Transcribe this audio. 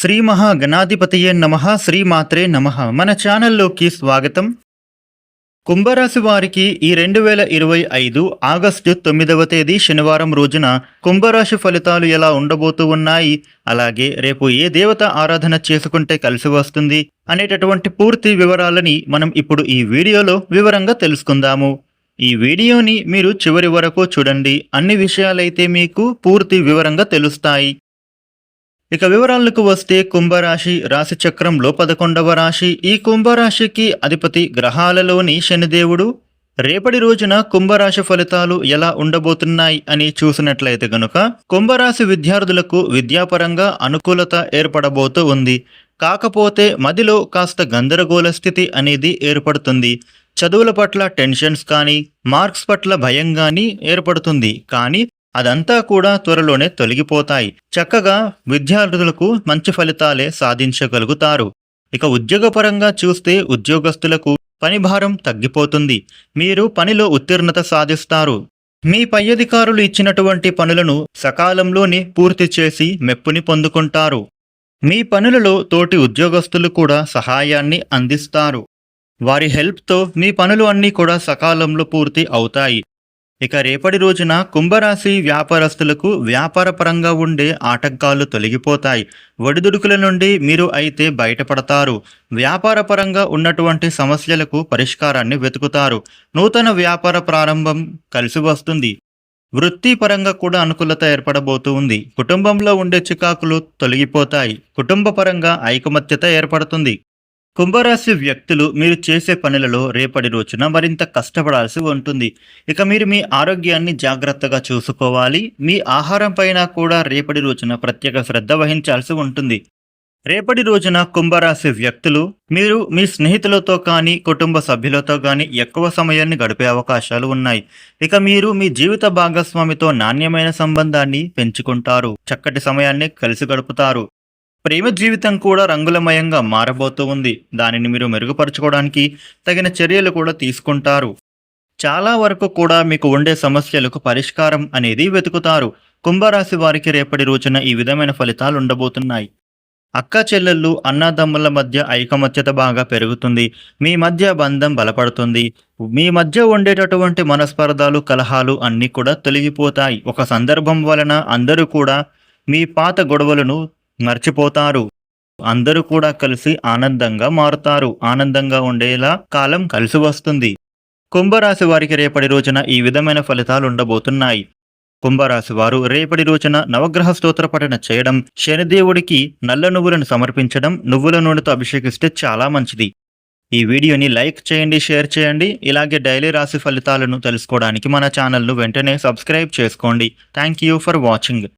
శ్రీ మహాగణాధిపతియే నమ శ్రీమాత్రే నమ. మన ఛానల్లోకి స్వాగతం. కుంభరాశి వారికి ఈ రెండు వేల ఇరవై ఐదు ఆగస్టు తొమ్మిదవ తేదీ శనివారం రోజున కుంభరాశి ఫలితాలు ఎలా ఉండబోతూ ఉన్నాయి? అలాగే రేపు ఏ దేవత ఆరాధన చేసుకుంటే కలిసి వస్తుంది? అనేటటువంటి పూర్తి వివరాలని మనం ఇప్పుడు ఈ వీడియోలో వివరంగా తెలుసుకుందాము. ఈ వీడియోని మీరు చివరి వరకు చూడండి. అన్ని విషయాలైతే మీకు పూర్తి వివరంగా తెలుస్తాయి. ఇక వివరాలకు వస్తే కుంభరాశి రాశి చక్రంలో పదకొండవ రాశి. ఈ కుంభరాశికి అధిపతి గ్రహాలలోని శనిదేవుడు. రేపటి రోజున కుంభరాశి ఫలితాలు ఎలా ఉండబోతున్నాయి అని చూసినట్లయితే గనుక కుంభరాశి విద్యార్థులకు విద్యాపరంగా అనుకూలత ఏర్పడబోతూ ఉంది. కాకపోతే మదిలో కాస్త గందరగోళ స్థితి అనేది ఏర్పడుతుంది. చదువుల పట్ల టెన్షన్స్ కానీ మార్క్స్ పట్ల భయం కానీ ఏర్పడుతుంది. కానీ అదంతా కూడా త్వరలోనే తొలగిపోతాయి. చక్కగా విద్యార్థులకు మంచి ఫలితాలే సాధించగలుగుతారు. ఇక ఉద్యోగపరంగా చూస్తే ఉద్యోగస్తులకు పని భారం తగ్గిపోతుంది. మీరు పనిలో ఉత్తీర్ణత సాధిస్తారు. మీ పై అధికారులు ఇచ్చినటువంటి పనులను సకాలంలోనే పూర్తి చేసి మెప్పుని పొందుకుంటారు. మీ పనులలో తోటి ఉద్యోగస్తులు కూడా సహాయాన్ని అందిస్తారు. వారి హెల్ప్తో మీ పనులు అన్నీ కూడా సకాలంలో పూర్తి అవుతాయి. ఇక రేపటి రోజున కుంభరాశి వ్యాపారస్తులకు వ్యాపారపరంగా ఉండే ఆటంకాలు తొలగిపోతాయి. ఒడిదుడుకుల నుండి మీరు అయితే బయటపడతారు. వ్యాపారపరంగా ఉన్నటువంటి సమస్యలకు పరిష్కారాన్ని వెతుకుతారు. నూతన వ్యాపార ప్రారంభం కలిసి వస్తుంది. వృత్తిపరంగా కూడా అనుకూలత ఏర్పడబోతూ ఉంది. కుటుంబంలో ఉండే చికాకులు తొలగిపోతాయి. కుటుంబపరంగా ఐకమత్యత ఏర్పడుతుంది. కుంభరాశి వ్యక్తులు మీరు చేసే పనులలో రేపటి రోజున మరింత కష్టపడాల్సి ఉంటుంది. ఇక మీరు మీ ఆరోగ్యాన్ని జాగ్రత్తగా చూసుకోవాలి. మీ ఆహారం పైన కూడా రేపటి రోజున ప్రత్యేక శ్రద్ధ వహించాల్సి ఉంటుంది. రేపటి రోజున కుంభరాశి వ్యక్తులు మీరు మీ స్నేహితులతో కానీ కుటుంబ సభ్యులతో కానీ ఎక్కువ సమయాన్ని గడిపే అవకాశాలు ఉన్నాయి. ఇక మీరు మీ జీవిత భాగస్వామితో నాణ్యమైన సంబంధాన్ని పెంచుకుంటారు. చక్కటి సమయాన్ని కలిసి గడుపుతారు. ప్రేమ జీవితం కూడా రంగులమయంగా మారబోతూ ఉంది. దానిని మీరు మెరుగుపరచుకోవడానికి తగిన చర్యలు కూడా తీసుకుంటారు. చాలా వరకు కూడా మీకు ఉండే సమస్యలకు పరిష్కారం అనేది వెతుకుతారు. కుంభరాశి వారికి రేపటి రోజున ఈ విధమైన ఫలితాలు ఉండబోతున్నాయి. అక్క చెల్లెళ్ళు అన్నదమ్ముల మధ్య ఐకమత్యత బాగా పెరుగుతుంది. మీ మధ్య బంధం బలపడుతుంది. మీ మధ్య ఉండేటటువంటి మనస్పర్ధాలు కలహాలు అన్నీ కూడా తొలగిపోతాయి. ఒక సందర్భం వలన అందరూ కూడా మీ పాత గొడవలను మర్చిపోతారు. అందరూ కూడా కలిసి ఆనందంగా మారుతారు. ఆనందంగా ఉండేలా కాలం కలిసి వస్తుంది. కుంభరాశి వారికి రేపటి రోజున ఈ విధమైన ఫలితాలు ఉండబోతున్నాయి. కుంభరాశి వారు రేపటి రోజున నవగ్రహ స్తోత్ర పఠన చేయడం శనిదేవుడికి నల్ల నువ్వులను సమర్పించడం నువ్వుల నూనెతో అభిషేకిస్తే చాలా మంచిది. ఈ వీడియోని లైక్ చేయండి షేర్ చేయండి. ఇలాగే డైలీ రాశి ఫలితాలను తెలుసుకోవడానికి మన ఛానల్ను వెంటనే సబ్స్క్రైబ్ చేసుకోండి. Thank you for watching.